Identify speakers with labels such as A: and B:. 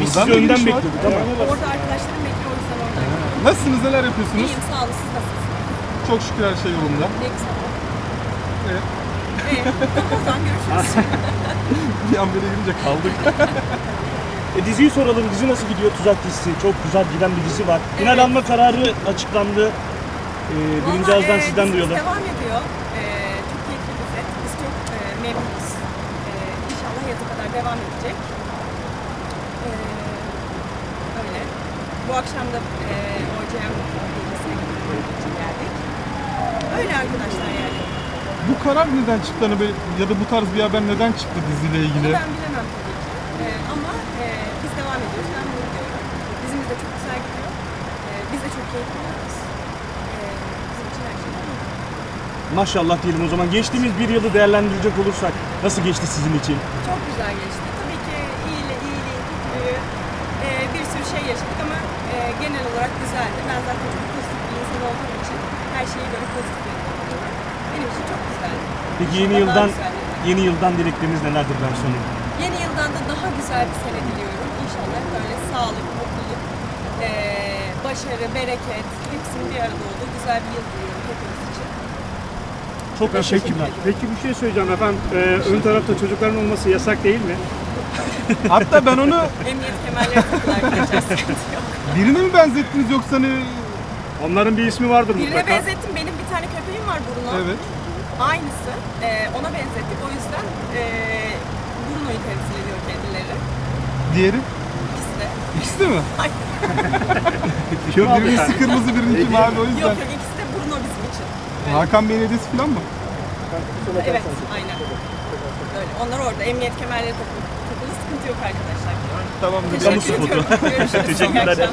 A: Biz sizi önden bekliyorduk ama.
B: Orada arkadaşlarım bekliyor o yüzden oradayım.
C: Nasılsınız, neler yapıyorsunuz?
B: İyiyim sağ olun siz nasılsınız?
C: Çok şükür her şey yolunda.
B: Ne güzel.
C: Evet.
B: Evet. o zaman görüşürüz.
C: Bir an böyle girince kaldık.
A: E, diziyi soralım. Dizi nasıl gidiyor? Tuzak dizisi. Çok güzel giden bir dizi var. Final
B: Evet.
A: alma kararı açıklandı. E, birinci
B: Vallahi,
A: ağızdan
B: e,
A: sizden
B: dizimiz
A: duyalım.
B: devam ediyor. E, çok keyifli bir set. Biz çok e, memnunuz. E, inşallah yaza kadar devam edecek. E, öyle. Bu akşam da e, OCM bilgisine gitmek için geldik. Öyle arkadaşlar yani.
C: Bu karar neden çıktı hani böyle, ya da bu tarz bir haber neden çıktı diziyle
B: Bunu
C: ilgili?
B: ben bilemem tabii ki. E, ama e, biz devam ediyoruz. Ben bunu diyorum. Dizimiz de çok güzel gidiyor. E, biz de çok keyif alıyoruz. E, bizim için her şey yolunda.
A: Maşallah diyelim o zaman. Geçtiğimiz bir yılı değerlendirecek olursak nasıl geçti sizin için?
B: Çok güzel geçti. Tabii ki iyiyle iyiliği, kötülüğü, e, bir sürü şey yaşadık ama genel olarak güzeldi. Ben zaten çok pozitif bir insan olduğum için her şeyi böyle pozitif yönde bakıyorum. Benim için çok güzeldi.
A: Peki yeni
B: Daha
A: yıldan
B: güzeldi.
A: yeni yıldan dilekleriniz nelerdir ben sorayım.
B: Yeni yıldan da daha güzel bir sene diliyorum. İnşallah böyle sağlık, mutluluk, e, başarı, bereket hepsinin bir arada olduğu güzel bir yıl diliyorum hepimiz için.
A: Çok teşekkürler.
D: Peki bir şey söyleyeceğim efendim. Ee, ön tarafta çocukların olması yasak değil mi?
C: Hatta ben onu
B: Emniyet kemerleri sıkıntı yok.
C: birine mi benzettiniz yoksa hani...
D: Onların bir ismi vardır
B: Birine
D: mutlaka.
B: benzettim. Benim bir tane köpeğim var Bruno.
C: Evet.
B: Aynısı. Ee, ona benzettik. O yüzden ee, Bruno'yu temsil ediyor kendileri.
C: Diğeri?
B: İkisi de.
C: İkisi de mi?
B: Ay,
C: Yok birincisi kırmızı, birincisi mavi o
B: yok
C: yüzden.
B: yok ikisi de Bruno bizim için.
C: Hakan Bey'in hediyesi falan mı?
B: Evet aynen. Öyle. Onlar orada. Emniyet kemerleri takılı. Sıkıntı yok arkadaşlar. Teşekkür
A: Kamu spotu.
B: Görüşürüz.
A: Teşekkürler.